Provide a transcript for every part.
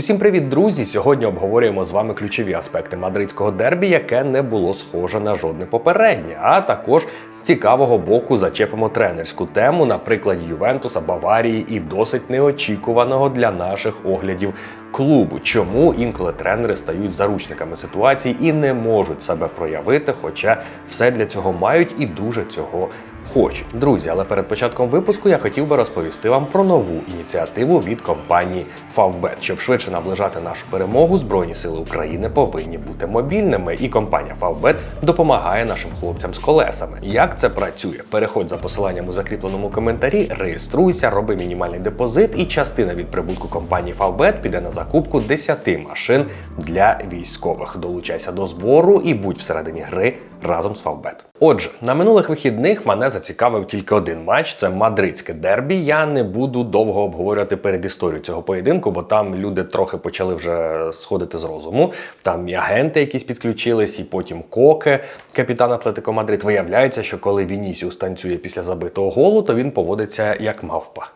Усім привіт, друзі! Сьогодні обговорюємо з вами ключові аспекти мадридського дербі, яке не було схоже на жодне попереднє. А також з цікавого боку зачепимо тренерську тему на прикладі Ювентуса, Баварії і досить неочікуваного для наших оглядів клубу. Чому інколи тренери стають заручниками ситуації і не можуть себе проявити, хоча все для цього мають і дуже цього хочуть. Друзі, але перед початком випуску я хотів би розповісти вам про нову ініціативу від компанії Favbet. Щоб швидше наближати нашу перемогу, Збройні сили України повинні бути мобільними, і компанія Favbet допомагає нашим хлопцям з колесами. Як це працює? Переходь за посиланням у закріпленому коментарі, реєструйся, роби мінімальний депозит, і частина від прибутку компанії Favbet піде на закупку 10 машин для військових. Долучайся до збору і будь всередині гри разом з Favbet. Отже, на минулих вихідних мене зацікавив тільки один матч це мадридське дербі. Я не буду довго обговорювати передісторію цього поєдинку, бо там люди трохи почали вже сходити з розуму. Там і агенти якісь підключились, і потім коке, капітан Атлетико Мадрид. Виявляється, що коли Вінісіус танцює після забитого голу, то він поводиться як мавпа.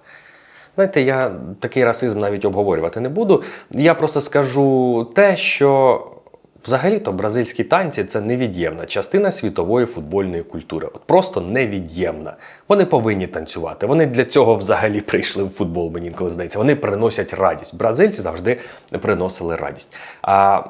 Знаєте, я такий расизм навіть обговорювати не буду. Я просто скажу те, що взагалі-то бразильські танці це невід'ємна частина світової футбольної культури. От просто невід'ємна. Вони повинні танцювати. Вони для цього взагалі прийшли в футбол, мені інколи здається. Вони приносять радість. Бразильці завжди приносили радість. А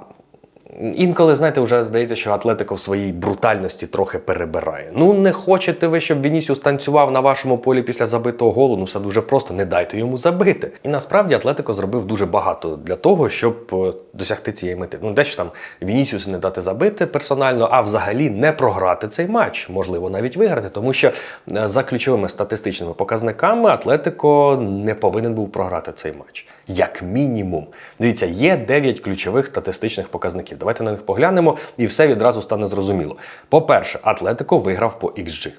Інколи, знаєте, вже здається, що Атлетико в своїй брутальності трохи перебирає. Ну, не хочете ви, щоб Вінісіус танцював на вашому полі після забитого голу. Ну, все дуже просто, не дайте йому забити. І насправді Атлетико зробив дуже багато для того, щоб е, досягти цієї мети. Ну, дещо там Вінісіусу не дати забити персонально, а взагалі не програти цей матч, можливо, навіть виграти, тому що е, за ключовими статистичними показниками Атлетико не повинен був програти цей матч. Як мінімум. Дивіться, є 9 ключових статистичних показників. Давайте на них поглянемо, і все відразу стане зрозуміло. По-перше, Атлетико виграв по XG.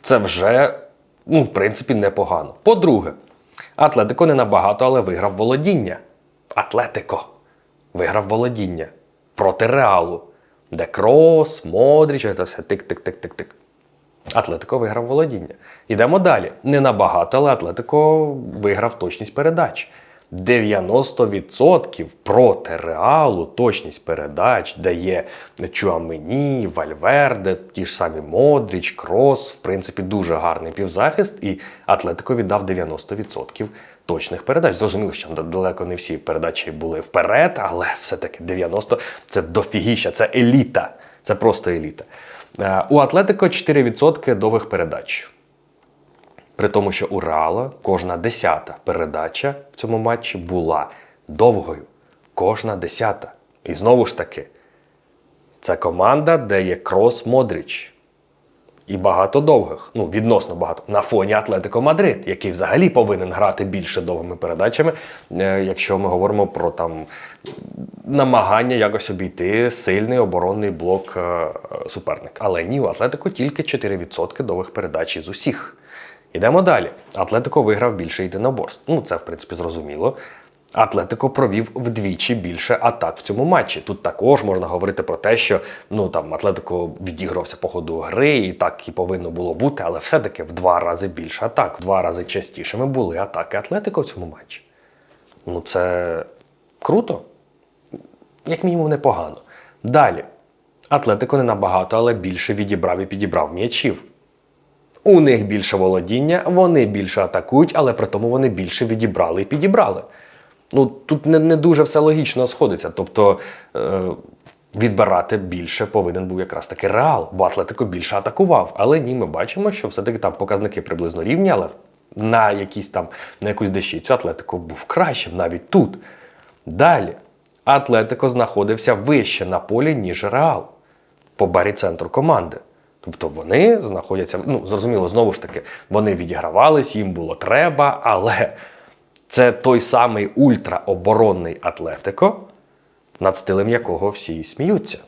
Це вже, ну, в принципі, непогано. По-друге, Атлетико не набагато, але виграв володіння. Атлетико виграв володіння проти Реалу, де Крос, Модріч, це все тик-тик-тик-тик-тик. Атлетико виграв володіння. Йдемо далі. Не набагато, але Атлетико виграв точність передач. 90% проти реалу точність передач дає Чуамені, Вальверде, ті ж самі Модріч, Крос. В принципі, дуже гарний півзахист, і Атлетико віддав 90% точних передач. Зрозуміло, що далеко не всі передачі були вперед, але все-таки 90% це дофігіща, це еліта. Це просто еліта. Е, у Атлетико 4% довгих передач. При тому, що у Реала кожна десята передача в цьому матчі була довгою. Кожна десята. І знову ж таки, це команда, де є Крос Модріч. І багато довгих, ну, відносно багато, на фоні Атлетико Мадрид, який взагалі повинен грати більше довгими передачами, е, якщо ми говоримо про там намагання якось обійти сильний оборонний блок е, суперника. Але ні, у Атлетико тільки 4% довгих передач із усіх. Йдемо далі. Атлетико виграв більше єдиноборств. Ну, це, в принципі, зрозуміло. Атлетико провів вдвічі більше атак в цьому матчі. Тут також можна говорити про те, що ну там Атлетико відігрався по ходу гри, і так і повинно було бути, але все-таки в два рази більше атак, в два рази частішими були атаки Атлетико в цьому матчі. Ну, це круто, як мінімум, непогано. Далі. Атлетико не набагато, але більше відібрав і підібрав м'ячів. У них більше володіння, вони більше атакують, але при тому вони більше відібрали і підібрали. Ну тут не не дуже все логічно сходиться. Тобто е, відбирати більше повинен був якраз таки реал, бо Атлетико більше атакував. Але ні, ми бачимо, що все-таки там показники приблизно рівні, але на якісь там на якусь дещицю Атлетико був кращим навіть тут. Далі. Атлетико знаходився вище на полі, ніж Реал по барі центру команди. Тобто вони знаходяться, ну зрозуміло, знову ж таки, вони відігравались, їм було треба, але це той самий ультраоборонний Атлетико, над стилем якого всі сміються.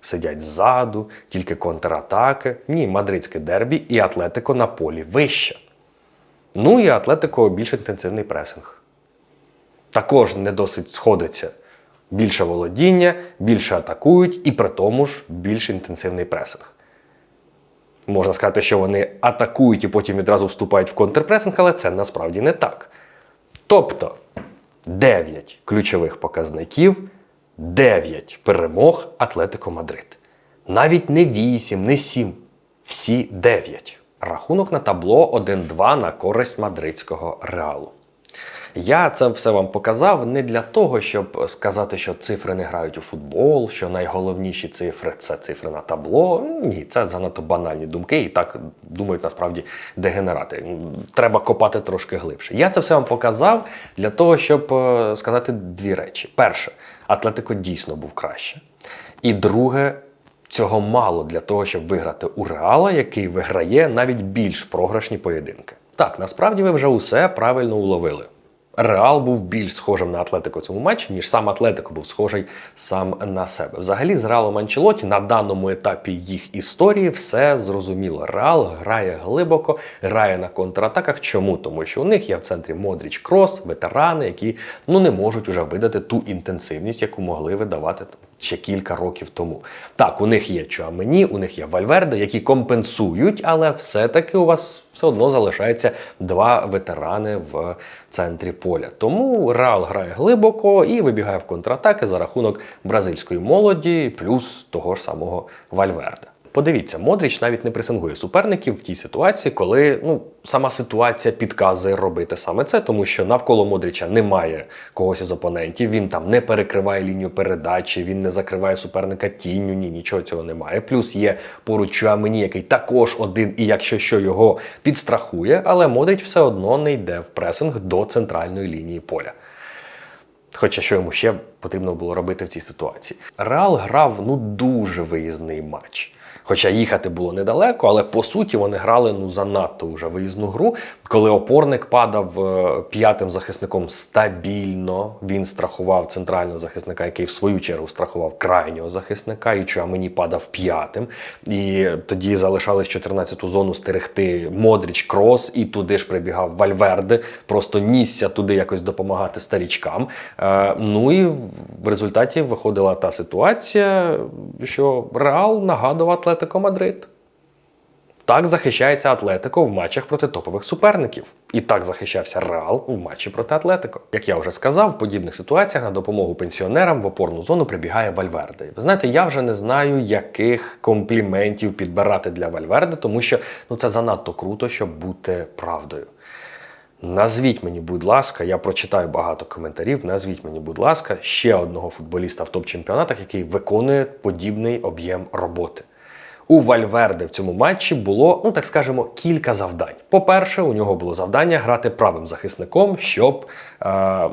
Сидять ззаду, тільки контратаки. Ні, мадридське дербі і Атлетико на полі вище. Ну і Атлетико більш інтенсивний пресинг. Також не досить сходиться. Більше володіння, більше атакують, і при тому ж більш інтенсивний пресинг. Можна сказати, що вони атакують і потім відразу вступають в контрпресинг, але це насправді не так. Тобто 9 ключових показників, 9 перемог Атлетико Мадрид. Навіть не 8, не 7, всі 9. Рахунок на табло 1-2 на користь мадридського реалу. Я це все вам показав не для того, щоб сказати, що цифри не грають у футбол, що найголовніші цифри це цифри на табло. Ні, це занадто банальні думки, і так думають насправді дегенерати. Треба копати трошки глибше. Я це все вам показав для того, щоб е, сказати дві речі: перше, Атлетико дійсно був краще. І друге, цього мало для того, щоб виграти у Реала, який виграє навіть більш програшні поєдинки. Так, насправді ви вже усе правильно уловили. Реал був більш схожим на Атлетико цьому матчі, ніж сам Атлетико був схожий сам на себе. Взагалі, з Реалом Анчелоті на даному етапі їх історії все зрозуміло. Реал грає глибоко, грає на контратаках. Чому? Тому що у них є в центрі Модріч Крос, ветерани, які ну не можуть уже видати ту інтенсивність, яку могли видавати ще кілька років тому. Так, у них є Чуамені, у них є Вальверде, які компенсують, але все-таки у вас все одно залишається два ветерани в центрі поля. Тому Реал грає глибоко і вибігає в контратаки за рахунок бразильської молоді, плюс того ж самого Вальверде. Подивіться, Модріч навіть не пресингує суперників в тій ситуації, коли ну сама ситуація підказує робити саме це, тому що навколо Модріча немає когось із опонентів. Він там не перекриває лінію передачі, він не закриває суперника тінню. Ні, нічого цього немає. Плюс є поруч Чуамені, який також один, і якщо що його підстрахує, але Модріч все одно не йде в пресинг до центральної лінії поля. Хоча що йому ще потрібно було робити в цій ситуації. Реал грав ну дуже виїзний матч. Хоча їхати було недалеко, але по суті вони грали ну занадто вже виїзну гру. Коли опорник падав е, п'ятим захисником стабільно, він страхував центрального захисника, який в свою чергу страхував крайнього захисника, і мені падав п'ятим. І тоді залишались 14-ту зону стерегти Модріч Крос, і туди ж прибігав Вальверде, просто нісся туди якось допомагати старічкам. Е, ну і в результаті виходила та ситуація, що Реал нагадував Атлетико Мадрид. Так захищається Атлетико в матчах проти топових суперників. І так захищався Реал в матчі проти Атлетико. Як я вже сказав, в подібних ситуаціях на допомогу пенсіонерам в опорну зону прибігає Вальверде. Ви знаєте, я вже не знаю, яких компліментів підбирати для Вальверде, тому що ну, це занадто круто, щоб бути правдою. Назвіть мені, будь ласка, я прочитаю багато коментарів. Назвіть мені, будь ласка, ще одного футболіста в топ-чемпіонатах, який виконує подібний об'єм роботи. У Вальверде в цьому матчі було, ну так скажемо, кілька завдань. По-перше, у нього було завдання грати правим захисником, щоб е,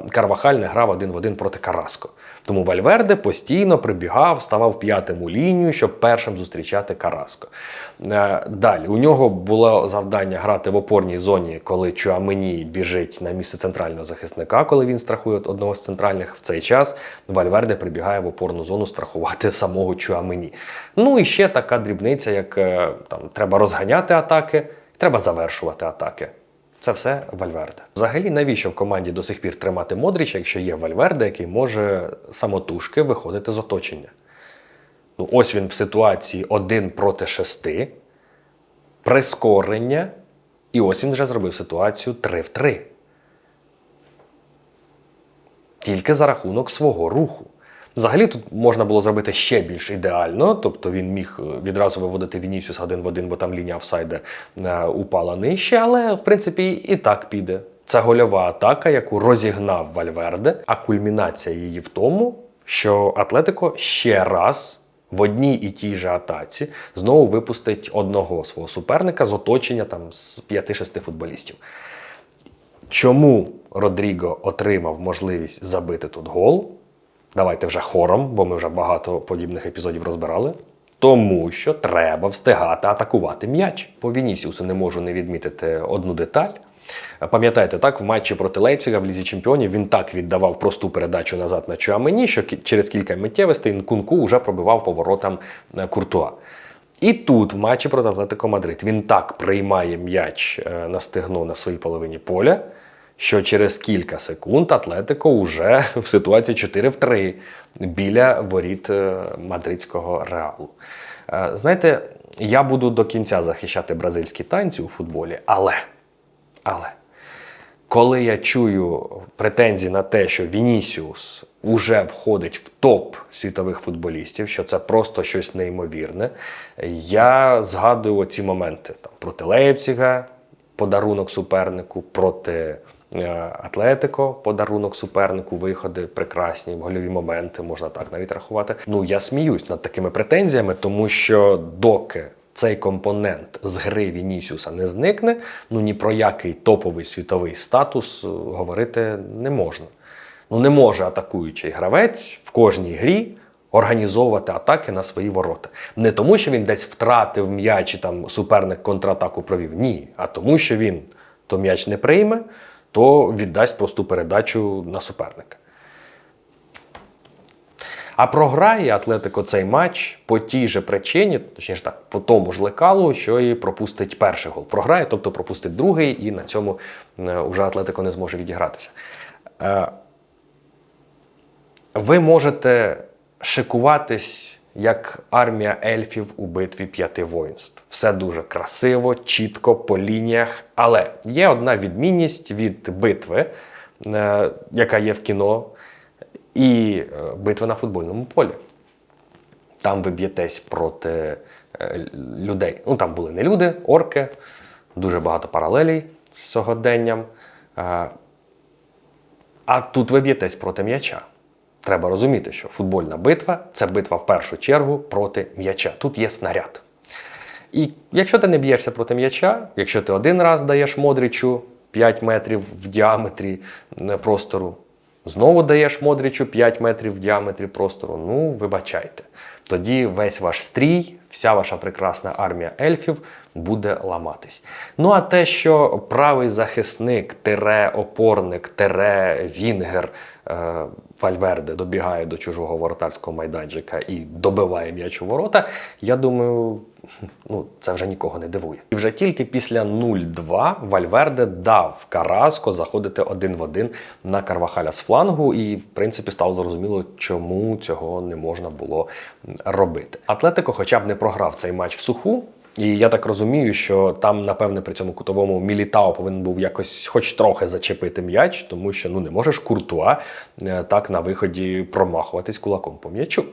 Карвахаль не грав один в один проти Караско. Тому Вальверде постійно прибігав, ставав п'ятим у лінію, щоб першим зустрічати Караско. Е, далі у нього було завдання грати в опорній зоні, коли Чуамені біжить на місце центрального захисника, коли він страхує одного з центральних в цей час. Вальверде прибігає в опорну зону страхувати самого Чуамені. Ну і ще така дрібниця, як е, там треба розганяти атаки, треба завершувати атаки. Це все Вальверде. Взагалі, навіщо в команді до сих пір тримати Модріча, якщо є Вальверде, який може самотужки виходити з оточення? Ну, ось він в ситуації 1 проти 6, прискорення, і ось він вже зробив ситуацію 3 в 3. Тільки за рахунок свого руху. Взагалі тут можна було зробити ще більш ідеально, тобто він міг е, відразу виводити Вінісіус один в один, бо там лінія офсайда е, упала нижче, але в принципі і так піде. Це гольова атака, яку розігнав Вальверде, а кульмінація її в тому, що Атлетико ще раз в одній і тій же атаці знову випустить одного свого суперника з оточення там з 5-6 футболістів. Чому Родріго отримав можливість забити тут гол? Давайте вже хором, бо ми вже багато подібних епізодів розбирали. Тому що треба встигати атакувати м'яч. По Вінісіусу не можу не відмітити одну деталь. Пам'ятаєте, так, в матчі проти Лейпціга в Лізі Чемпіонів він так віддавав просту передачу назад на Чуамені, що через кілька миттєвостей Нкунку вже пробивав поворотам е, Куртуа. І тут, в матчі проти Атлетико Мадрид, він так приймає м'яч е, на стегно на своїй половині поля що через кілька секунд Атлетико вже в ситуації 4 в 3 біля воріт е, мадридського реалу. Е, знаєте, я буду до кінця захищати бразильські танці у футболі, але, але коли я чую претензії на те, що Вінісіус уже входить в топ світових футболістів, що це просто щось неймовірне, я згадую оці моменти там, проти Лейпціга, подарунок супернику, проти Атлетико, подарунок супернику, виходи прекрасні, гольові моменти, можна так навіть рахувати. Ну я сміюсь над такими претензіями, тому що доки цей компонент з гри Вінісіуса не зникне, ну ні про який топовий світовий статус е, говорити не можна. Ну не може атакуючий гравець в кожній грі організовувати атаки на свої ворота. Не тому, що він десь втратив м'яч і там суперник контратаку провів. Ні, а тому, що він то м'яч не прийме, то віддасть просту передачу на суперника. А програє Атлетико цей матч по тій же причині, точніше так, по тому ж лекалу, що і пропустить перший гол. Програє, тобто пропустить другий, і на цьому е, уже Атлетико не зможе відігратися. Е, ви можете шикуватись як армія ельфів у битві п'яти воїнств. Все дуже красиво, чітко, по лініях. Але є одна відмінність від битви, е, яка є в кіно, і е, битви на футбольному полі. Там ви б'єтесь проти е, людей. Ну там були не люди, орки, дуже багато паралелей з сьогоденням. А тут ви б'єтесь проти м'яча. Треба розуміти, що футбольна битва це битва в першу чергу проти м'яча. Тут є снаряд. І якщо ти не б'єшся проти м'яча, якщо ти один раз даєш Модрічу 5 метрів в діаметрі простору, знову даєш Модрічу 5 метрів в діаметрі простору, ну вибачайте. Тоді весь ваш стрій, вся ваша прекрасна армія ельфів буде ламатись. Ну а те, що правий захисник, тере опорник, тере Вінгер е, Вальверде добігає до чужого воротарського майданчика і добиває м'яч у ворота, я думаю, ну це вже нікого не дивує. І вже тільки після 0-2 Вальверде дав Караско заходити один в один на Карвахаля з флангу, і в принципі стало зрозуміло, чому цього не можна було робити. Атлетико, хоча б не програв цей матч в суху. І я так розумію, що там, напевне, при цьому кутовому Мілітао повинен був якось, хоч трохи зачепити м'яч, тому що ну не можеш куртуа е, так на виході промахуватись кулаком по м'ячу.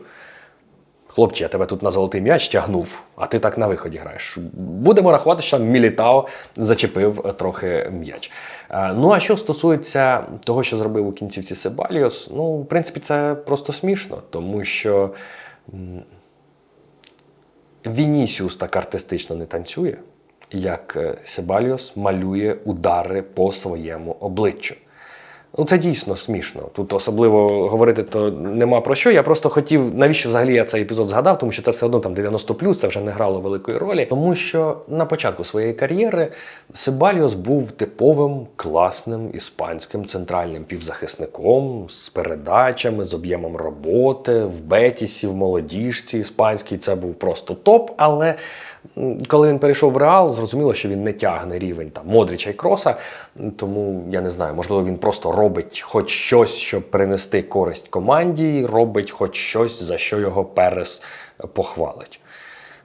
Хлопче, я тебе тут на золотий м'яч тягнув, а ти так на виході граєш. Будемо рахувати, що Мілітао зачепив трохи м'яч. Е, Ну а що стосується того, що зробив у кінцівці Себаліос, ну, в принципі, це просто смішно, тому що. Вінісіус так артистично не танцює, як е, Себаліос малює удари по своєму обличчю. Ну, це дійсно смішно. Тут особливо говорити то нема про що. Я просто хотів, навіщо взагалі я цей епізод згадав, тому що це все одно там 90 це вже не грало великої ролі. Тому що на початку своєї кар'єри Себаліос був типовим класним іспанським центральним півзахисником з передачами, з об'ємом роботи в Бетісі, в молодіжці іспанській. Це був просто топ. Але коли він перейшов в Реал, зрозуміло, що він не тягне рівень там Модріча і Кроса. Тому я не знаю, можливо, він просто робить хоч щось, щоб принести користь команді, робить хоч щось, за що його Перес похвалить.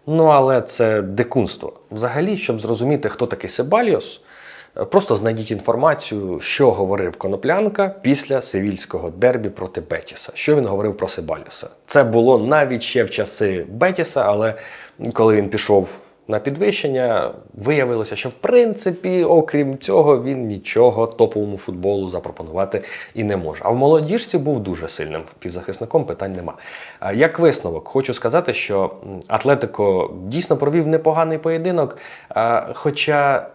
Ну, але це дикунство. Взагалі, щоб зрозуміти, хто такий Себаліос, е, просто знайдіть інформацію, що говорив Коноплянка після севільського дербі проти Бетіса. Що він говорив про Себаліоса. Це було навіть ще в часи Бетіса, але коли він пішов на підвищення, виявилося, що в принципі, окрім цього, він нічого топовому футболу запропонувати і не може. А в молодіжці був дуже сильним півзахисником, питань нема. Як висновок, хочу сказати, що Атлетико дійсно провів непоганий поєдинок, хоча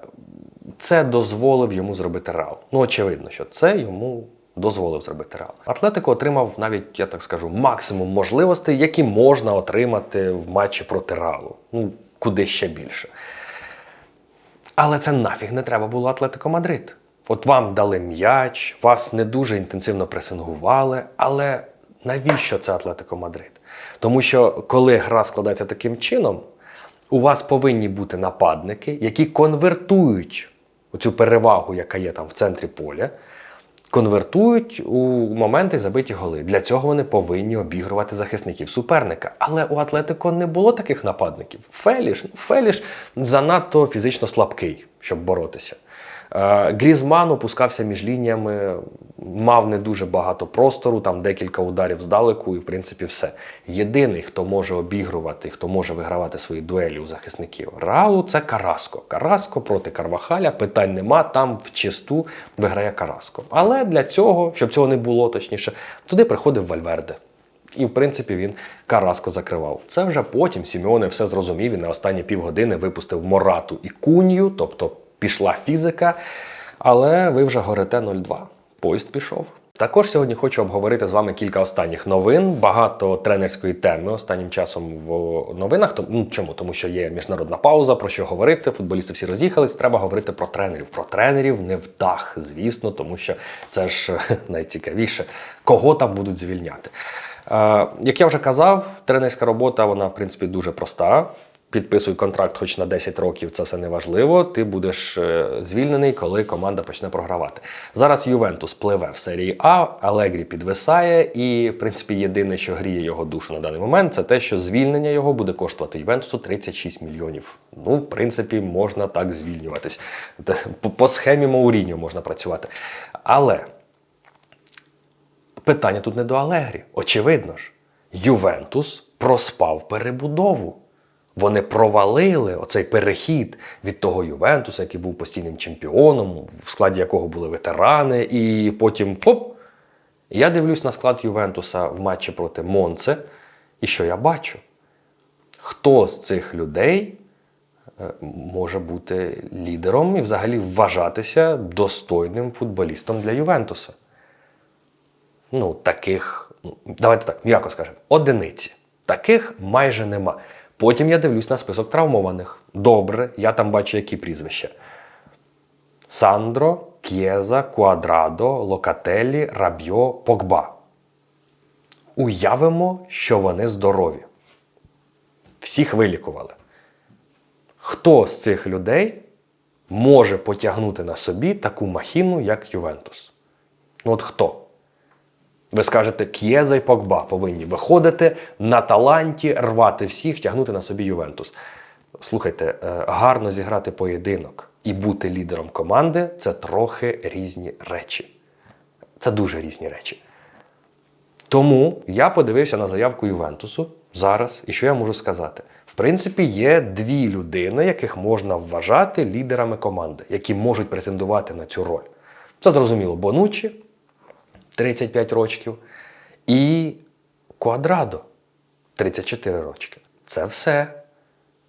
це дозволив йому зробити Реал. Ну, очевидно, що це йому. Дозволив зробити Реал. Атлетико отримав навіть, я так скажу, максимум можливостей, які можна отримати в матчі проти Реалу. Ну, куди ще більше. Але це нафіг не треба було Атлетико Мадрид. От вам дали м'яч, вас не дуже інтенсивно пресингували, але навіщо це Атлетико Мадрид? Тому що коли гра складається таким чином, у вас повинні бути нападники, які конвертують цю перевагу, яка є там в центрі поля, конвертують у моменти забиті голи. Для цього вони повинні обігрувати захисників суперника. Але у Атлетико не було таких нападників. Феліш, ну, Феліш занадто фізично слабкий, щоб боротися. Е, Грізман опускався між лініями, мав не дуже багато простору, там декілька ударів здалеку, і в принципі все. Єдиний, хто може обігрувати, хто може вигравати свої дуелі у захисників Реалу, це Караско. Караско проти Карвахаля, питань нема, там в чисту виграє Караско. Але для цього, щоб цього не було точніше, туди приходив Вальверде. І, в принципі, він Караско закривав. Це вже потім Сімеоне все зрозумів і на останні півгодини випустив Морату і Кунью, тобто пішла фізика. Але ви вже горите 0-2. Поїзд пішов. Також сьогодні хочу обговорити з вами кілька останніх новин. Багато тренерської теми останнім часом в новинах. Тому- Ну, чому? Тому що є міжнародна пауза, про що говорити. Футболісти всі роз'їхались. Треба говорити про тренерів. Про тренерів не в дах, звісно, тому що це ж найцікавіше, кого там будуть звільняти. Е, як я вже казав, тренерська робота вона в принципі дуже проста. Підписуй контракт хоч на 10 років, це все не важливо. Ти будеш е, звільнений, коли команда почне програвати. Зараз Ювентус пливе в серії А, Алегрі підвисає, і в принципі єдине, що гріє його душу на даний момент, це те, що звільнення його буде коштувати Ювентусу 36 мільйонів. Ну, в принципі, можна так звільнюватись. По, схемі Мауріньо можна працювати. Але питання тут не до Алегрі. Очевидно ж, Ювентус проспав перебудову. Вони провалили оцей перехід від того Ювентуса, який був постійним чемпіоном, в складі якого були ветерани, і потім хоп! Я дивлюсь на склад Ювентуса в матчі проти Монце, і що я бачу? Хто з цих людей е, може бути лідером і взагалі вважатися достойним футболістом для Ювентуса? ну, таких, ну, давайте так, м'яко скажемо, одиниці. Таких майже нема. Потім я дивлюсь на список травмованих. Добре, я там бачу, які прізвища: Сандро, К'єза, Куадрадо, Локателі, Рабьо, Погба. Уявимо, що вони здорові. Всіх вилікували. Хто з цих людей може потягнути на собі таку махіну, як Ювентус? Ну от хто? Ви скажете, К'єза і Погба повинні виходити на таланті, рвати всіх, тягнути на собі Ювентус. Слухайте, е, гарно зіграти поєдинок і бути лідером команди це трохи різні речі. Це дуже різні речі. Тому я подивився на заявку Ювентусу зараз, і що я можу сказати? В принципі, є дві людини, яких можна вважати лідерами команди, які можуть претендувати на цю роль. Це зрозуміло, Бонучі, 35 років, і Квадрадо 34 рочки. Це все.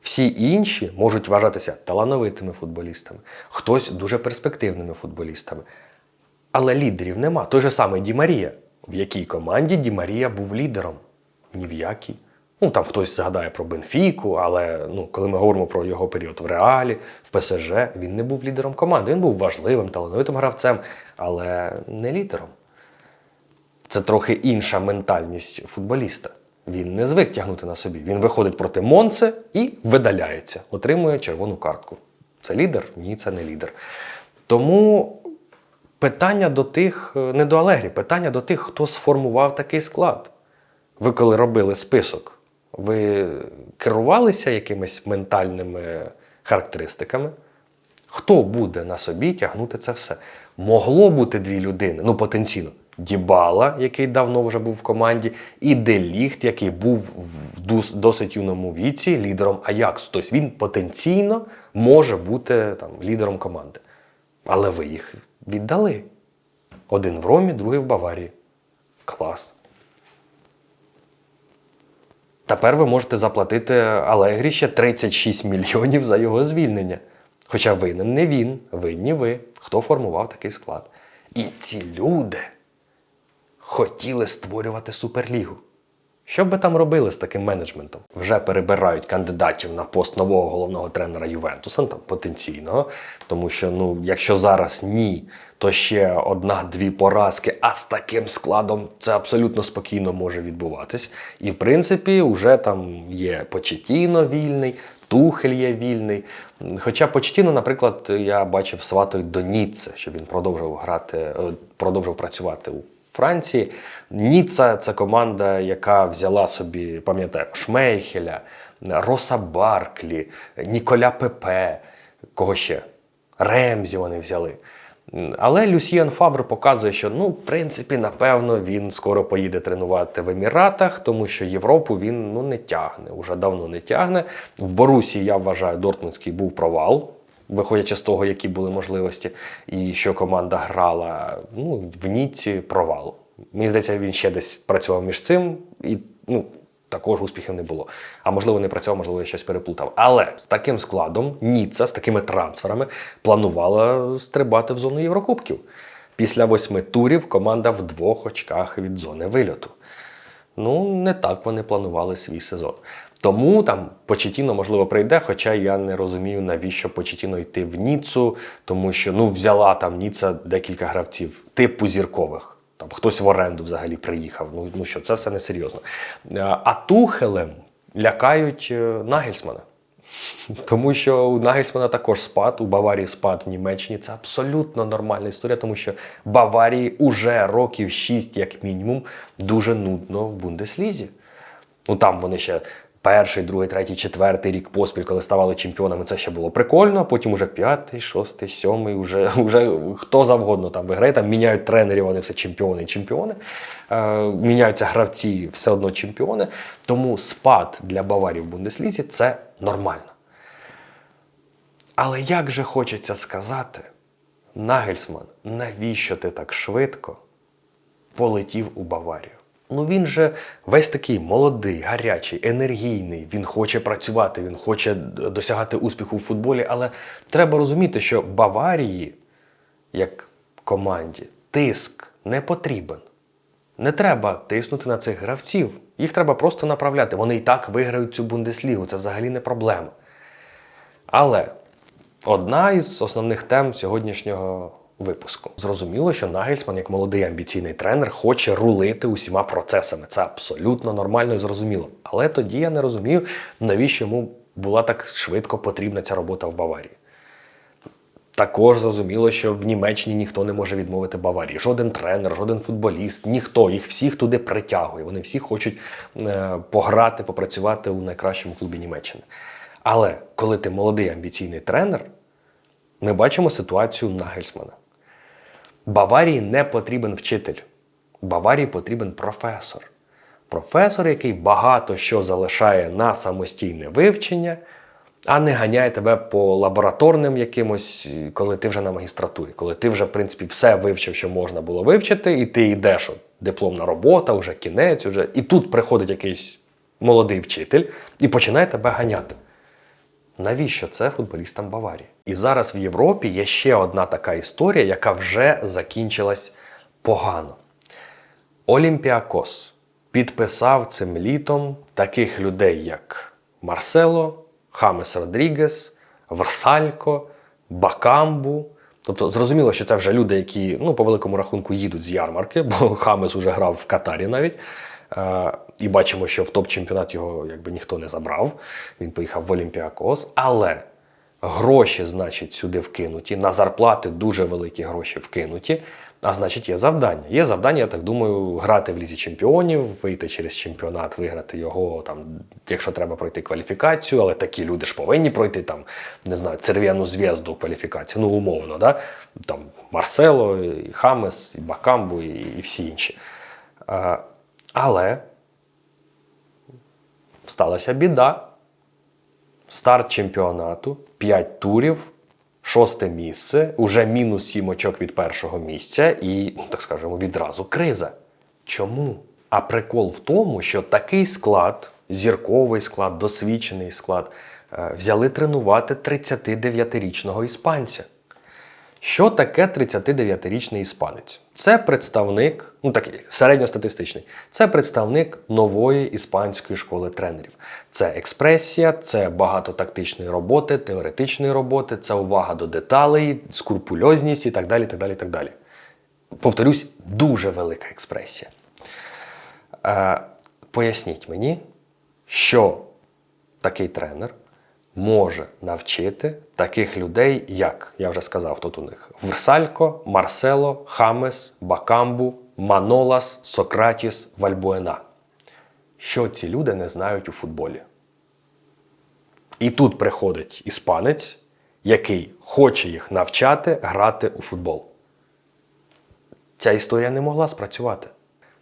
Всі інші можуть вважатися талановитими футболістами, хтось дуже перспективними футболістами. Але лідерів нема. Той же самий Ді Марія. В якій команді Ді Марія був лідером? Ні в якій. Ну, там хтось згадає про Бенфіку, але ну, коли ми говоримо про його період в Реалі, в ПСЖ, він не був лідером команди. Він був важливим, талановитим гравцем, але не лідером. Це трохи інша ментальність футболіста. Він не звик тягнути на собі. Він виходить проти Монце і видаляється, отримує червону картку. Це лідер? Ні, це не лідер. Тому питання до тих, е, не до Алегрі, питання до тих, хто сформував такий склад. Ви коли робили список, ви керувалися якимись ментальними характеристиками? Хто буде на собі тягнути це все? Могло бути дві людини, ну потенційно. Дібала, який давно вже був в команді, і Деліхт, який був в досить юному віці лідером Аяксу. Тобто він потенційно може бути там, лідером команди. Але ви їх віддали. Один в Ромі, другий в Баварії. Клас. Тепер ви можете заплатити Алегрі ще 36 мільйонів за його звільнення. Хоча винен не він, винні ви, хто формував такий склад. І ці люди хотіли створювати суперлігу. Що б ви там робили з таким менеджментом? Вже перебирають кандидатів на пост нового головного тренера Ювентуса, ну, там потенційного. Тому що, ну, якщо зараз ні, то ще одна-дві поразки, а з таким складом це абсолютно спокійно може відбуватись. І в принципі, вже там є Почетіно вільний, Тухель є вільний. Хоча Почтіно, наприклад, я бачив сватою до Ніцце, що він продовжив грати, е, продовжив працювати у Франції. Ніцца це команда, яка взяла собі, пам'ятаю, Шмейхеля, Роса Барклі, Ніколя Пепе, кого ще? Ремзі вони взяли. Але Люсіан Фавр показує, що ну, в принципі, напевно, він скоро поїде тренувати в Еміратах, тому що Європу він ну, не тягне, уже давно не тягне. В Борусі, я вважаю, Дортмундський був провал, виходячи з того, які були можливості, і що команда грала ну, в Ніці провал. Мені здається, він ще десь працював між цим, і ну, також успіхів не було. А можливо, не працював, можливо, я щось переплутав. Але з таким складом Ніцца, з такими трансферами, планувала стрибати в зону Єврокубків. Після восьми турів команда в двох очках від зони вильоту. Ну, не так вони планували свій сезон. Тому там Почетіно, можливо, прийде, хоча я не розумію, навіщо Почетіно йти в Ніцу, тому що ну, взяла там Ніца декілька гравців, типу зіркових. Там хтось в оренду взагалі приїхав. Ну, ну що, це все несерйозно. Е, А Тухелем лякають е, Нагельсмана. Тому що у Нагельсмана також спад, у Баварії спад в Німеччині. Це абсолютно нормальна історія, тому що Баварії уже років 6, як мінімум, дуже нудно в Бундеслізі. Ну там вони ще перший, другий, третій, четвертий рік поспіль, коли ставали чемпіонами, це ще було прикольно. Потім уже п'ятий, шостий, сьомий, вже, вже хто завгодно там виграє. Там міняють тренерів, вони все чемпіони і чемпіони. Е, міняються гравці, все одно чемпіони. Тому спад для Баварії в Бундеслізі це нормально. Але як же хочеться сказати, Нагельсман, навіщо ти так швидко полетів у Баварію? Ну він же весь такий молодий, гарячий, енергійний. Він хоче працювати, він хоче досягати успіху в футболі. Але треба розуміти, що Баварії, як команді, тиск не потрібен. Не треба тиснути на цих гравців. Їх треба просто направляти. Вони і так виграють цю бундеслігу. Це взагалі не проблема. Але одна із основних тем сьогоднішнього випуску. Зрозуміло, що Нагельсман, як молодий амбіційний тренер, хоче рулити усіма процесами. Це абсолютно нормально і зрозуміло. Але тоді я не розумію, навіщо йому була так швидко потрібна ця робота в Баварії. Також зрозуміло, що в Німеччині ніхто не може відмовити Баварії. Жоден тренер, жоден футболіст, ніхто їх всіх туди притягує. Вони всі хочуть е, пограти, попрацювати у найкращому клубі Німеччини. Але коли ти молодий амбіційний тренер, ми бачимо ситуацію Нагельсмана. Баварії не потрібен вчитель. Баварії потрібен професор. Професор, який багато що залишає на самостійне вивчення, а не ганяє тебе по лабораторним якимось, коли ти вже на магістратурі, коли ти вже, в принципі, все вивчив, що можна було вивчити, і ти йдеш, от, дипломна робота, вже кінець, вже. і тут приходить якийсь молодий вчитель і починає тебе ганяти. Навіщо це футболістам Баварії? І зараз в Європі є ще одна така історія, яка вже закінчилась погано. Олімпіакос підписав цим літом таких людей, як Марсело, Хамес Родрігес, Версалько, Бакамбу. Тобто зрозуміло, що це вже люди, які ну, по великому рахунку їдуть з ярмарки, бо Хамес уже грав в Катарі навіть. І бачимо, що в топ-чемпіонат його якби ніхто не забрав. Він поїхав в Олімпіакос. Але гроші, значить, сюди вкинуті, на зарплати дуже великі гроші вкинуті. А значить, є завдання. Є завдання, я так думаю, грати в лізі чемпіонів, вийти через чемпіонат, виграти його, там, якщо треба пройти кваліфікацію, але такі люди ж повинні пройти там, не знаю, церв'яну зв'язду кваліфікацію, ну умовно, да? там Марсело, і Хамес, і Бакамбу, і, і всі інші. А, але сталася біда. Старт чемпіонату, 5 турів, шосте місце, уже мінус 7 очок від першого місця, і, ну, так скажемо, відразу криза. Чому? А прикол в тому, що такий склад, зірковий склад, досвідчений склад, е, взяли тренувати 39-річного іспанця. Що таке 39-річний іспанець? Це представник, ну такий середньостатистичний, це представник нової іспанської школи тренерів. Це експресія, це багато тактичної роботи, теоретичної роботи, це увага до деталей, скрупульозність і так далі. так далі, так далі. Повторюсь, дуже велика експресія. Е, поясніть мені, що такий тренер може навчити таких людей, як я вже сказав, тут у них Версалько, Марсело, Хамес, Бакамбу, Манолас, Сократіс, Вальбуена. Що ці люди не знають у футболі? І тут приходить іспанець, який хоче їх навчати грати у футбол. Ця історія не могла спрацювати.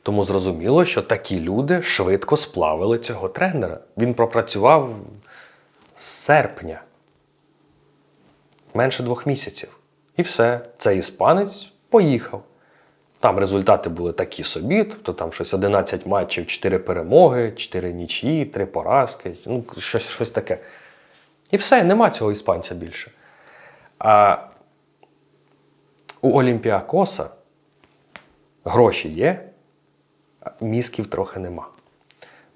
Тому зрозуміло, що такі люди швидко сплавили цього тренера. Він пропрацював з серпня менше двох місяців. І все, цей іспанець поїхав. Там результати були такі собі, тобто там щось 11 матчів, 4 перемоги, 4 нічиї, 3 поразки, ну, щось, щось таке. І все, нема цього іспанця більше. А у Олімпіакоса гроші є, мізків трохи нема.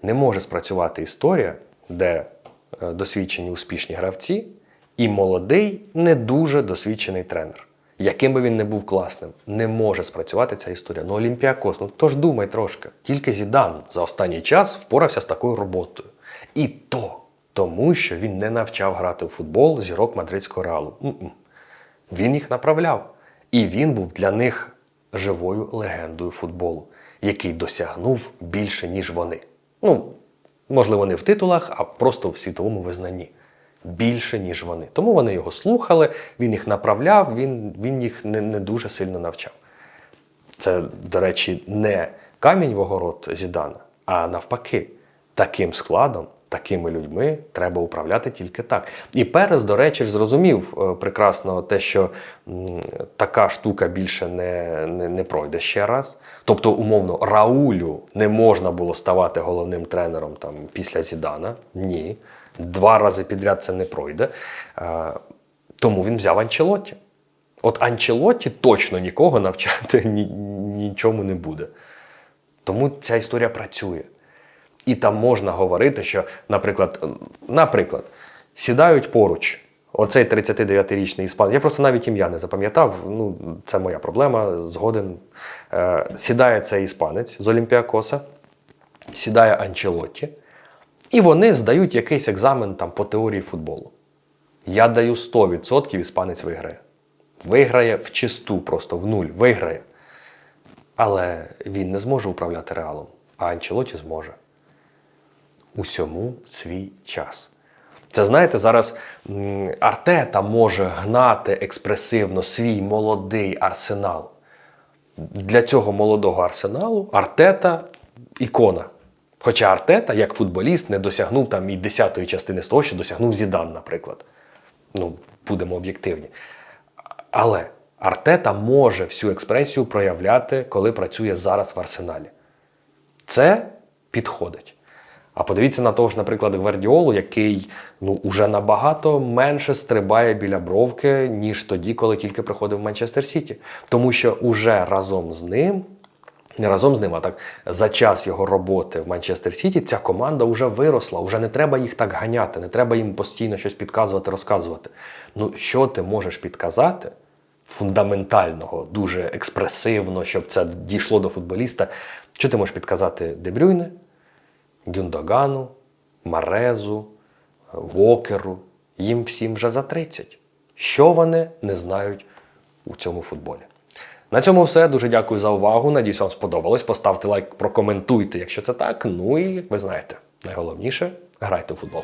Не може спрацювати історія, де досвідчені успішні гравці і молодий, не дуже досвідчений тренер. Яким би він не був класним, не може спрацювати ця історія. Ну, Олімпіакос, ну тож думай трошки. Тільки Зідан за останній час впорався з такою роботою. І то тому, що він не навчав грати в футбол зірок мадридського реалу. М-м. Він їх направляв. І він був для них живою легендою футболу, який досягнув більше, ніж вони. Ну, можливо, не в титулах, а просто в світовому визнанні. Більше, ніж вони. Тому вони його слухали, він їх направляв, він, він їх не, не дуже сильно навчав. Це, до речі, не камінь в огород Зідана, а навпаки, таким складом, такими людьми треба управляти тільки так. І Перес, до речі, зрозумів е, прекрасно те, що така штука більше не, не, не пройде ще раз. Тобто, умовно, Раулю не можна було ставати головним тренером там, після Зідана. Ні. Два рази підряд це не пройде. Е, Тому він взяв Анчелотті. От Анчелотті точно нікого навчати ні, нічому не буде. Тому ця історія працює. І там можна говорити, що, наприклад, наприклад, сідають поруч. Оцей 39-річний іспанець, я просто навіть ім'я не запам'ятав, ну, це моя проблема, згоден. Е, сідає цей іспанець з Олімпіакоса, сідає Анчелотті, і вони здають якийсь екзамен там, по теорії футболу. Я даю 100% іспанець виграє. Виграє в чисту, просто в нуль, виграє. Але він не зможе управляти реалом, а Анчелоті зможе. Усьому свій час. Це знаєте, зараз Артета може гнати експресивно свій молодий арсенал. Для цього молодого арсеналу Артета ікона. Хоча Артета, як футболіст, не досягнув там і десятої частини з того, що досягнув Зідан, наприклад. Ну, будемо об'єктивні. Але Артета може всю експресію проявляти, коли працює зараз в арсеналі. Це підходить. А подивіться на того ж, наприклад, Гвардіолу, який ну, уже набагато менше стрибає біля бровки, ніж тоді, коли тільки приходив в Манчестер Сіті. Тому що уже разом з ним, не разом з ним, а так за час його роботи в Манчестер Сіті, ця команда вже виросла, вже не треба їх так ганяти, не треба їм постійно щось підказувати, розказувати. Ну, що ти можеш підказати? Фундаментального, дуже експресивно, щоб це дійшло до футболіста. Що ти можеш підказати Дебрюйне, Гюндогану, Марезу, Вокеру? Їм всім вже за 30. Що вони не знають у цьому футболі? На цьому все. Дуже дякую за увагу. Надіюсь, вам сподобалось. Поставте лайк, прокоментуйте, якщо це так. Ну і ви знаєте, найголовніше грайте в футбол.